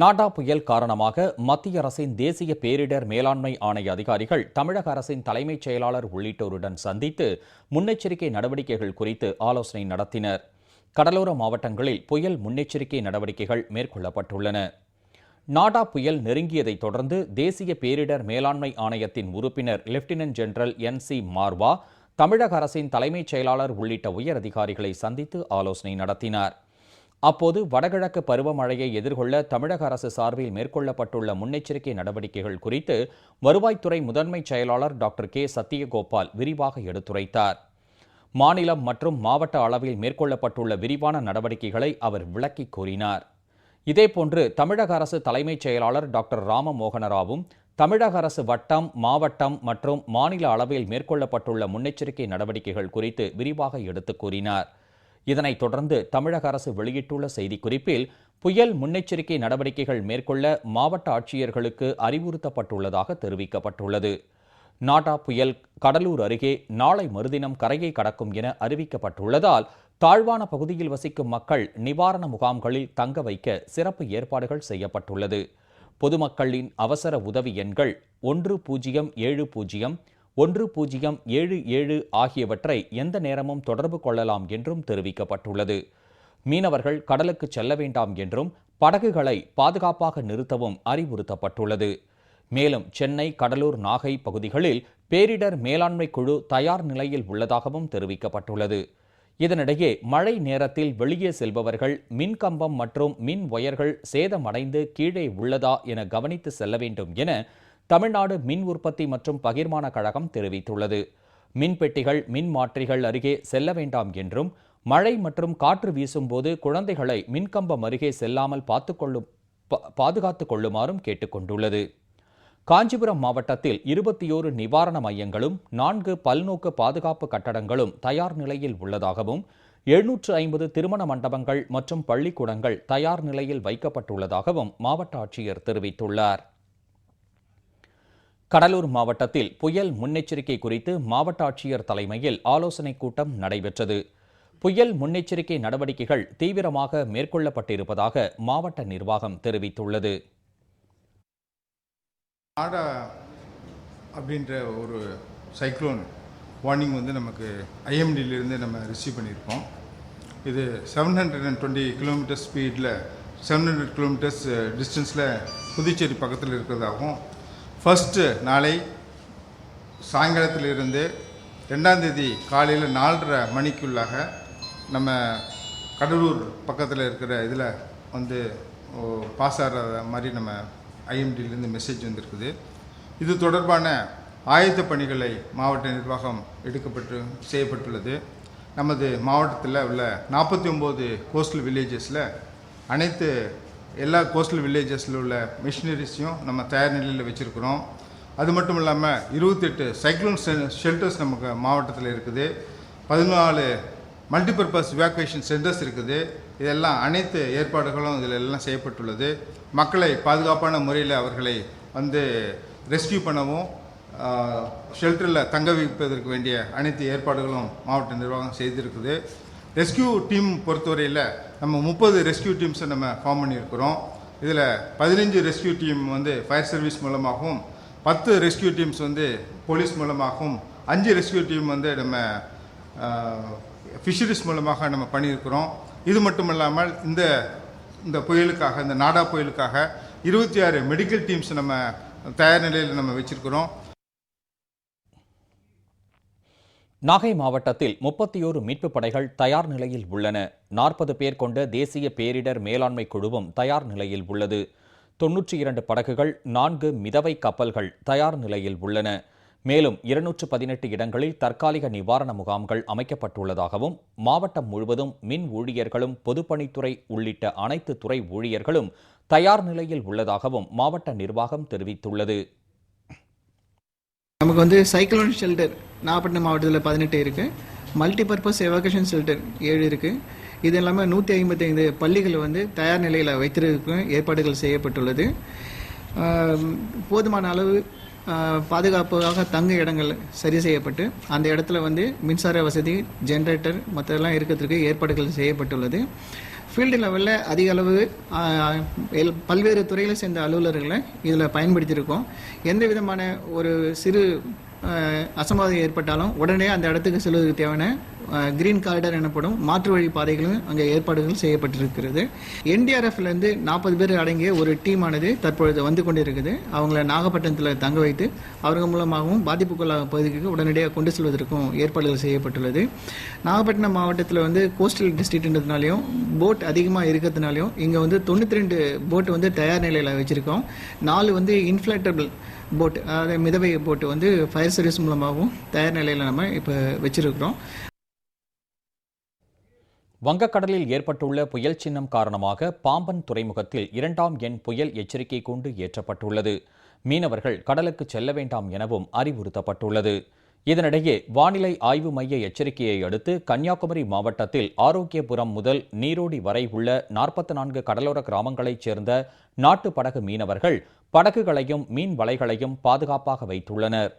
நாடா புயல் காரணமாக மத்திய அரசின் தேசிய பேரிடர் மேலாண்மை ஆணைய அதிகாரிகள் தமிழக அரசின் தலைமைச் செயலாளர் உள்ளிட்டோருடன் சந்தித்து முன்னெச்சரிக்கை நடவடிக்கைகள் குறித்து ஆலோசனை நடத்தினர். கடலோர மாவட்டங்களில் புயல் முன்னெச்சரிக்கை நடவடிக்கைகள் மேற்கொள்ளப்பட்டுள்ளன. நாடா புயல் நெருங்கியதைத் தொடர்ந்து தேசிய பேரிடர் மேலாண்மை ஆணையத்தின் உறுப்பினர் lieutenant general N C Marwah தமிழக அரசின் தலைமைச் செயலாளர் உள்ளிட்ட உயர் அதிகாரிகளை சந்தித்து ஆலோசனை நடத்தினார். அப்போது வடகிழக்கு பருவமழையை எதிர்கொள்ள தமிழக அரசு சார்பில் மேற்கொள்ளப்பட்டுள்ள முன்னெச்சரிக்கை நடவடிக்கைகள் குறித்து வருவாய்த்துறை முதன்மைச் செயலாளர் டாக்டர் கே. சத்தியகோபால் விரிவாக எடுத்துரைத்தார். மாநிலம் மற்றும் மாவட்ட அளவில் மேற்கொள்ளப்பட்டுள்ள விரிவான நடவடிக்கைகளை அவர் விளக்கி கூறினார். இதேபோன்று தமிழக அரசு தலைமைச் செயலாளர் டாக்டர் ராமமோகனராவும் தமிழக அரசு வட்டம் மாவட்டம் மற்றும் மாநில அளவில் மேற்கொள்ளப்பட்டுள்ள முன்னெச்சரிக்கை நடவடிக்கைகள் குறித்து விரிவாக எடுத்துக் கூறினார். இதனைத் தொடர்ந்து தமிழக அரசு வெளியிட்டுள்ள செய்திக்குறிப்பில் புயல் முன்னெச்சரிக்கை நடவடிக்கைகள் மேற்கொள்ள மாவட்ட ஆட்சியர்களுக்கு அறிவுறுத்தப்பட்டுள்ளதாக தெரிவிக்கப்பட்டுள்ளது. நாடா புயல் கடலூர் அருகே நாளை மறுதினம் கரையை கடக்கும் என அறிவிக்கப்பட்டுள்ளதால் தாழ்வான பகுதியில் வசிக்கும் மக்கள் நிவாரண முகாம்களில் தங்க வைக்க சிறப்பு ஏற்பாடுகள் செய்யப்பட்டுள்ளது. பொதுமக்களின் அவசர உதவி எண்கள் ஒன்று பூஜ்ஜியம் ஏழு பூஜ்ஜியம் ஒன்று பூஜ்ஜியம் ஏழு ஏழு ஆகியவற்றை எந்த நேரமும் தொடர்பு கொள்ளலாம் என்றும் தெரிவிக்கப்பட்டுள்ளது. மீனவர்கள் கடலுக்கு செல்ல வேண்டாம் என்றும் படகுகளை பாதுகாப்பாக நிறுத்தவும் அறிவுறுத்தப்பட்டுள்ளது. மேலும் சென்னை கடலூர் நாகை பகுதிகளில் பேரிடர் மேலாண்மை குழு தயார் நிலையில் உள்ளதாகவும் தெரிவிக்கப்பட்டுள்ளது. இதனிடையே மழை நேரத்தில் வெளியே செல்பவர்கள் மின்கம்பம் மற்றும் மின் ஒயர்கள் சேதமடைந்து கீழே உள்ளதா என கவனித்து செல்ல வேண்டும் என தமிழ்நாடு மின் உற்பத்தி மற்றும் பகிர்மான கழகம் தெரிவித்துள்ளது. மின்பெட்டிகள் மின் மாற்றிகள் அருகே செல்ல வேண்டாம் என்றும் மழை மற்றும் காற்று வீசும்போது குழந்தைகளை மின்கம்பம் அருகே செல்லாமல் பார்த்துக்கொள்ளும் பாதுகாத்துக் கொள்ளுமாறும் கேட்டுக்கொண்டுள்ளது காஞ்சிபுரம் மாவட்டத்தில் இருபத்தி ஓரு நிவாரண மையங்களும் நான்கு பல்நோக்கு பாதுகாப்பு கட்டடங்களும் தயார் நிலையில் உள்ளதாகவும் எழுநூற்று ஐம்பது திருமண மண்டபங்கள் மற்றும் பள்ளிக்கூடங்கள் தயார் நிலையில் வைக்கப்பட்டுள்ளதாகவும் மாவட்ட ஆட்சியர் தெரிவித்துள்ளார். கடலூர் மாவட்டத்தில் புயல் முன்னெச்சரிக்கை குறித்து மாவட்ட ஆட்சியர் தலைமையில் ஆலோசனைக் கூட்டம் நடைபெற்றது. புயல் முன்னெச்சரிக்கை நடவடிக்கைகள் தீவிரமாக மேற்கொள்ளப்பட்டிருப்பதாக மாவட்ட நிர்வாகம் தெரிவித்துள்ளது. ஆடா அப்படின்ற ஒரு சைக்ளோன் வார்னிங் வந்து நமக்கு ஐஎம்டியிலிருந்து நம்ம ரிசீவ் பண்ணியிருக்கோம். இது seven hundred and twenty kilometre ஸ்பீடில் செவன் ஹண்ட்ரட் கிலோமீட்டர்ஸ் டிஸ்டன்ஸில் புதுச்சேரி பக்கத்தில் இருக்கிறதாகவும் ஃபஸ்ட்டு நாளை சாயங்காலத்திலிருந்து ரெண்டாந்தேதி காலையில் நாலரை மணிக்குள்ளாக நம்ம கடலூர் பக்கத்தில் இருக்கிற இதில் வந்து பாஸ் ஆகிற மாதிரி நம்ம ஐஎம்டிலேருந்து மெசேஜ் வந்திருக்குது. இது தொடர்பான ஆயத்த பணிகளை மாவட்ட நிர்வாகம் எடுக்கப்பட்டு செய்யப்பட்டுள்ளது. நமது மாவட்டத்தில் உள்ள நாற்பத்தி ஒம்பது கோஸ்டல் வில்லேஜஸில் அனைத்து எல்லா கோஸ்டல் வில்லேஜஸில் உள்ள மிஷினரிஸையும் நம்ம தயார் நிலையில் வச்சுருக்கிறோம். அது மட்டும் இல்லாமல் இருபத்தெட்டு சைக்ளோன் ஷெல்டர்ஸ் நமக்கு மாவட்டத்தில் இருக்குது. பதினாலு மல்டிபர்பஸ் இவாக்குவேஷன் சென்டர்ஸ் இருக்குது. இதெல்லாம் அனைத்து ஏற்பாடுகளும் இதில் எல்லாம் செய்யப்பட்டுள்ளது. மக்களை பாதுகாப்பான முறையில் அவர்களை வந்து ரெஸ்கியூ பண்ணவும் ஷெல்டரில் தங்க வைப்பதற்கு வேண்டிய அனைத்து ஏற்பாடுகளும் மாவட்ட நிர்வாகம் செய்திருக்குது. ரெஸ்கியூ டீம் பொறுத்தவரையில் நம்ம முப்பது ரெஸ்கியூ டீம்ஸை நம்ம ஃபார்ம் பண்ணியிருக்கிறோம். இதில் பதினஞ்சு ரெஸ்கியூ டீம் வந்து ஃபயர் சர்வீஸ் மூலமாகவும் பத்து ரெஸ்கியூ டீம்ஸ் வந்து போலீஸ் மூலமாகவும் அஞ்சு ரெஸ்கியூ டீம் வந்து நம்ம ஃபிஷரிஸ் மூலமாக நம்ம பண்ணியிருக்கிறோம். இது மட்டும் இல்லாமல் இந்த இந்த புயலுக்காக இந்த நாடா புயலுக்காக இருபத்தி ஆறு மெடிக்கல் டீம்ஸ் நம்ம தயார் நிலையில் நம்ம வச்சிருக்கிறோம். நாகை மாவட்டத்தில் முப்பத்தியோரு மீட்புப் படைகள் தயார் நிலையில் உள்ளன. நாற்பது பேர் கொண்ட தேசிய பேரிடர் மேலாண்மை குழுவும் தயார் நிலையில் உள்ளது. தொன்னூற்றி இரண்டு படகுகள் நான்கு மிதவை கப்பல்கள் தயார் நிலையில் உள்ளன. மேலும் இருநூற்று பதினெட்டு இடங்களில் தற்காலிக நிவாரண முகாம்கள் அமைக்கப்பட்டுள்ளதாகவும் மாவட்டம் முழுவதும் மின் ஊழியர்களும் பொதுப்பணித்துறை உள்ளிட்ட அனைத்து துறை ஊழியர்களும் தயார் நிலையில் உள்ளதாகவும் மாவட்ட நிர்வாகம் தெரிவித்துள்ளது. நமக்கு வந்து சைக்ளோன் ஷெல்டர் நாகப்பட்டினம் மாவட்டத்தில் பதினெட்டு இருக்குது மல்டிபர்பஸ் எவாகேஷன் ஷெல்டர் ஏழு இருக்குது இது இல்லாமல் நூற்றி ஐம்பத்தைந்து பள்ளிகள் வந்து தயார் நிலையில் வைத்திருக்கும் ஏற்பாடுகள் செய்யப்பட்டுள்ளது. போதுமான அளவு பாதுகாப்புக்காக பாதுகாப்பாக இடங்கள் சரி செய்யப்பட்டு அந்த இடத்துல வந்து மின்சார வசதி ஜென்ரேட்டர் மற்றெல்லாம் இருக்கிறதுக்கு ஏற்பாடுகள் செய்யப்பட்டுள்ளது. ஃபீல்டு லெவலில் அதிக அளவு எல்- பல்வேறு துறைகளை சேர்ந்த அலுவலர்களை இதில் பயன்படுத்தியிருக்கோம். எந்த விதமான ஒரு சிறு அசம்பாதம் ஏற்பட்டாலும் உடனே அந்த இடத்துக்கு செல்வதற்கு தேவையான கிரீன் காரிடர் எனப்படும் மாற்று வழி பாதைகளும் அங்கே ஏற்பாடுகள் செய்யப்பட்டிருக்கிறது. என்டிஆர்எஃப்லேருந்து நாற்பது பேர் அடங்கிய ஒரு டீமானது தற்பொழுது வந்து கொண்டிருக்குது. அவங்கள நாகப்பட்டினத்தில் தங்க வைத்து அவர்கள் மூலமாகவும் பாதிப்புக்குள்ளாக பகுதிக்கு உடனடியாக கொண்டு செல்வதற்கும் ஏற்பாடுகள் செய்யப்பட்டுள்ளது. நாகப்பட்டினம் மாவட்டத்தில் வந்து கோஸ்டல் டிஸ்ட்ரிக்ட்ன்றதுனாலையும் போட் அதிகமாக இருக்கிறதுனாலையும் இங்கே வந்து தொண்ணூற்றி ரெண்டு போட் வந்து தயார் நிலையில் வச்சுருக்கோம். நாலு வந்து இன்ஃப்ளேட்டபிள் போட்டு அதாவது மிதவை போட்டு வந்து ஃபயர் சர்வீஸ் மூலமாகவும் தயார் நிலையில் நம்ம இப்போ வச்சிருக்கிறோம். வங்கக்கடலில் ஏற்பட்டுள்ள புயல் சின்னம் காரணமாக பாம்பன் துறைமுகத்தில் இரண்டாம் எண் புயல் எச்சரிக்கை கூண்டு ஏற்றப்பட்டுள்ளது. மீனவர்கள் கடலுக்கு செல்ல வேண்டாம் எனவும் அறிவுறுத்தப்பட்டுள்ளது. இதனிடையே வானிலை ஆய்வு மைய எச்சரிக்கையை அடுத்து கன்னியாகுமரி மாவட்டத்தில் ஆரோக்கியபுரம் முதல் நீரோடி வரை உள்ள நாற்பத்தி நான்கு கடலோர கிராமங்களைச் சேர்ந்த நாட்டு படகு மீனவர்கள் படகுகளையும் மீன் வலைகளையும் பாதுகாப்பாக வைத்துள்ளனர்.